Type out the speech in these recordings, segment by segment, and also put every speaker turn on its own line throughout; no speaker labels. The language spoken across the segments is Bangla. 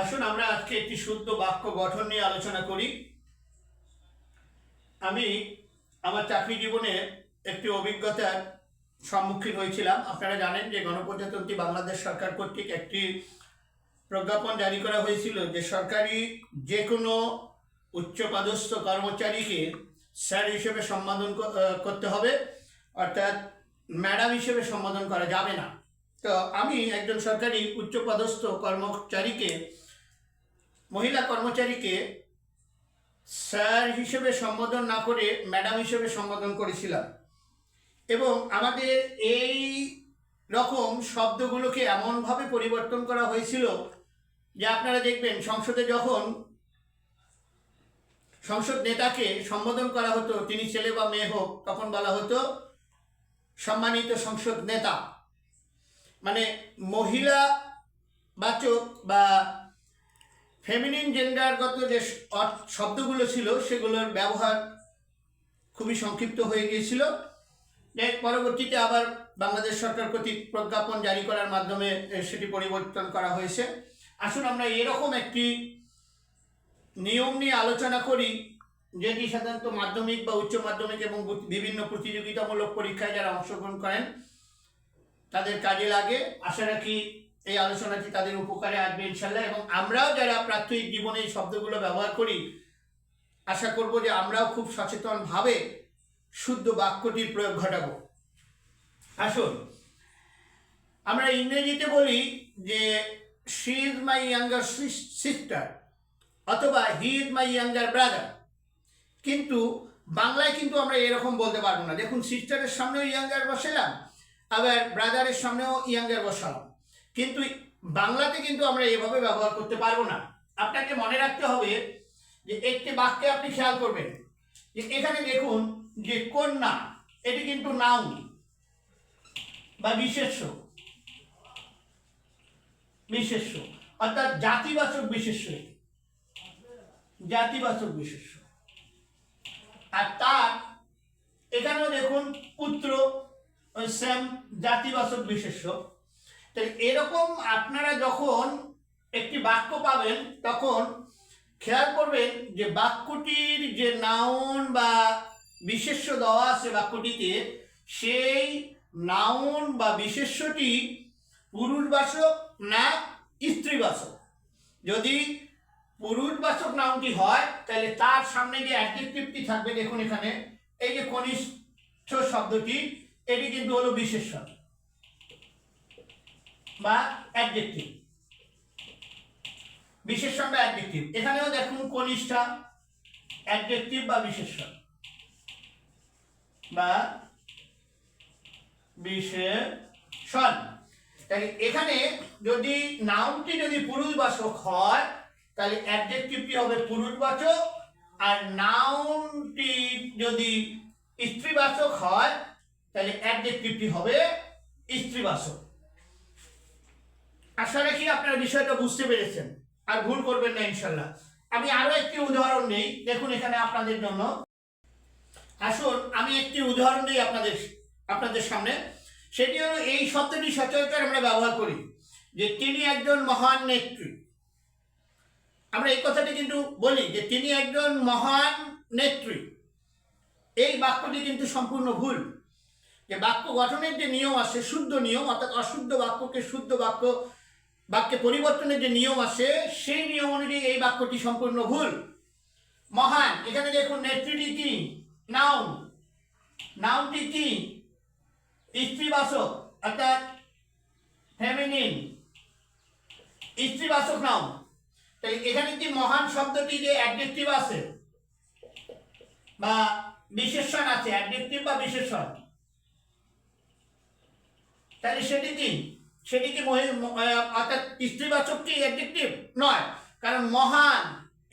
আসুন, আমরা আজকে একটি শুদ্ধ বাক্য গঠন নিয়ে আলোচনা করি। আমি আমার চাকরি জীবনে একটি অভিজ্ঞতার সম্মুখীন হয়েছিলাম। আপনারা জানেন যে গণপ্রজাতন্ত্রী বাংলাদেশ সরকার কর্তৃক একটি প্রজ্ঞাপন জারি করা হয়েছিল যে সরকারি যে কোনো উচ্চপদস্থ কর্মচারীকে স্যার হিসেবে সম্বোধন করতে হবে, অর্থাৎ ম্যাডাম হিসেবে সম্বোধন করা যাবে না। তো আমি একজন সরকারি উচ্চপদস্থ কর্মচারীকে মহিলা কর্মচারীকে স্যার হিসেবে সম্বোধন না করে ম্যাডাম হিসেবে সম্বোধন করেছিলাম। এবং আমাদের এই রকম শব্দগুলোকে এমনভাবে পরিবর্তন করা হয়েছিল যে আপনারা দেখবেন সংসদে যখন সংসদ নেতাকে সম্বোধন করা হতো, তিনি ছেলে বা মেয়ে হোক, তখন বলা হতো সম্মানিত সংসদ নেতা। মানে মহিলা বাচক বা ফেমিনিন জেন্ডারগত যে শব্দগুলো ছিল, সেগুলোর ব্যবহার খুবই সংক্ষিপ্ত হয়ে গিয়েছিল। পরবর্তীতে আবার বাংলাদেশ সরকার কর্তৃক প্রজ্ঞাপন জারি করার মাধ্যমে সেটি পরিবর্তন করা হয়েছে। আসুন আমরা এরকম একটি নিয়ম নিয়ে আলোচনা করি, যেটি সাধারণত মাধ্যমিক বা উচ্চ মাধ্যমিক এবং বিভিন্ন প্রতিযোগিতামূলক পরীক্ষায় যারা অংশগ্রহণ করেন, তাদের কাজে লাগে। আশা রাখি এই আলোচনাটি তাদের উপকারে আসবে ইনশাল্লাহ এবং আমরাও যারা প্রাত্যহিক জীবনে এই শব্দগুলো ব্যবহার করি, আশা করব যে আমরাও খুব সচেতনভাবে শুদ্ধ বাক্যটির প্রয়োগ ঘটাবো। আসুন, আমরা ইংরেজিতে বলি যে she is my younger sister অথবা he is my younger brother কিন্তু বাংলায় কিন্তু আমরা এরকম বলতে পারব না। দেখুন সিস্টারের সামনেও ইয়াঙ্গার বসালাম, আবার ব্রাদারের সামনেও ইয়াঙ্গার বসালাম। কিন্তু বাংলাতে কিন্তু আমরা এভাবে ব্যবহার করতে পারব না। আপনাকে মনে রাখতে হবে যে একটি বাক্যে আপনি খেয়াল করবেন যে এখানে দেখুন যে কন্যা, এটি কিন্তু নাউন বা বিশেষ্য। বিশেষ্য। অর্থাৎ জাতিবাচক বিশেষ্য জাতিবাচক বিশেষ্য। আর তার, এখানেও দেখুন পুত্র, সেম, জাতিবাচক বিশেষ্য। এরকম আপনারা যখন একটি বাক্য পাবেন, তখন খেয়াল করবেন যে বাক্যটির যে নাউন বা বিশেষ্য দেওয়া আছে বাক্যটিতে, সেই নাউন বা বিশেষ্যটি পুরুষবাচক না স্ত্রীবাচক? যদি পুরুষবাচক নাউনটি হয়, তাহলে তার সামনে যে অ্যাডজেক্টিভটি থাকবে দেখুন এখানে, এই যে কনিষ্ঠ শব্দটি, এটি কিন্তু হলো বিশেষণ বা অ্যাডজেক্টিভ বিশেষণ বা অ্যাডজেক্টিভ এখানেও দেখুন কনিষ্ঠা অ্যাডজেক্টিভ বা বিশেষণ। বা বিশেষণ। তাহলে এখানে যদি নাউনটি যদি পুরুষবাচক হয়, তাহলে অ্যাডজেক্টিভটি হবে পুরুষবাচক আর নাউনটি যদি স্ত্রীবাচক হয়, তাহলে অ্যাডজেক্টিভটি হবে স্ত্রীবাচক। আশা রাখি আপনারা বিষয়টা বুঝতে পেরেছেন। আর ভুল করবেন না, ইনশাল্লাহ। আমি আরও একটি উদাহরণ নেই। দেখুন এখানে আপনাদের জন্য। আসুন, আমি একটি উদাহরণ দিই আপনাদের আপনাদের সামনে। সেটি হলো, এই শব্দটি সচরাচর আমরা ব্যবহার করি যে তিনি একজন মহান নেত্রী। আমরা এই কথাটি কিন্তু বলি যে তিনি একজন মহান নেত্রী। এই বাক্যটি কিন্তু সম্পূর্ণ ভুল। যে বাক্য গঠনের যে নিয়ম আছে, শুদ্ধ নিয়ম, অর্থাৎ অশুদ্ধ বাক্যকে শুদ্ধ বাক্য বাক্যে পরিবর্তনের যে নিয়ম আছে, সেই নিয়ম অনুযায়ী এই বাক্যটি সম্পূর্ণ ভুল। মহান, এখানে দেখুন, নেত্রীটি কি? নাউন। নাউনটি কি? স্ত্রীবাচক, অর্থাৎ ফেমিনিন স্ত্রীবাচক নাউন। তাই এখানে কি মহান শব্দটি যে অ্যাডজেক্টিভ আছে বা বিশেষণ আছে অ্যাডজেক্টিভ বা বিশেষণ? তাহলে সেটি কি? সেটি কি অর্থাৎ স্ত্রীবাচক কি অ্যাডজেক্টিভ নয়, কারণ মহান,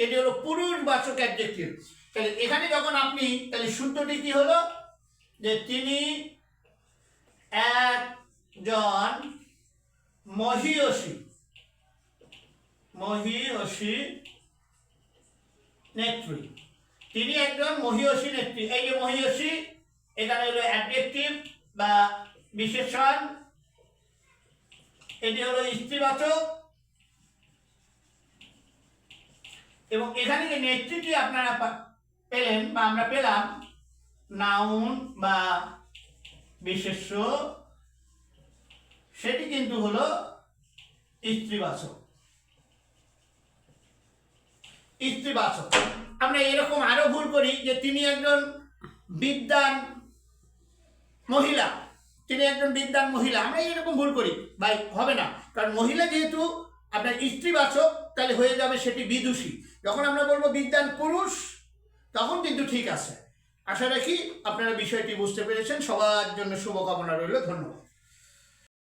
এটি হলো পুরুষবাচক অ্যাডজেক্টিভ তাহলে এখানে যখন আপনি, তাহলে শুদ্ধটি কি হলো? যে তিনি একজন মহিয়সী মহিয়সী নেত্রী। তিনি একজন মহিয়সী নেত্রী। এই যে মহিয়সী, এখানে হলো অ্যাডজেক্টিভ বা বিশেষণ এটি হলো স্ত্রীবাচক এবং এখানে যে নেত্রীটি আপনারা পেলেন বা আমরা পেলাম নাউন বা বিশেষ্য। সেটি কিন্তু হলো স্ত্রীবাচক স্ত্রীবাচক আমরা এরকম আরও ভুল করি যে তিনি একজন বিদ্যান মহিলা। তিনি একজন বিদ্যান মহিলা, আমরা এরকম ভুল করি, ভাই, হবে না। কারণ মহিলা যেহেতু আপনার স্ত্রীবাচক, তাহলে হয়ে যাবে সেটি বিদুষী। যখন আমরা বলব বিদ্যান পুরুষ, তখন কিন্তু ঠিক আছে। আশা রাখি আপনারা বিষয়টি বুঝতে পেরেছেন। সবার জন্য শুভকামনা রইল। ধন্যবাদ।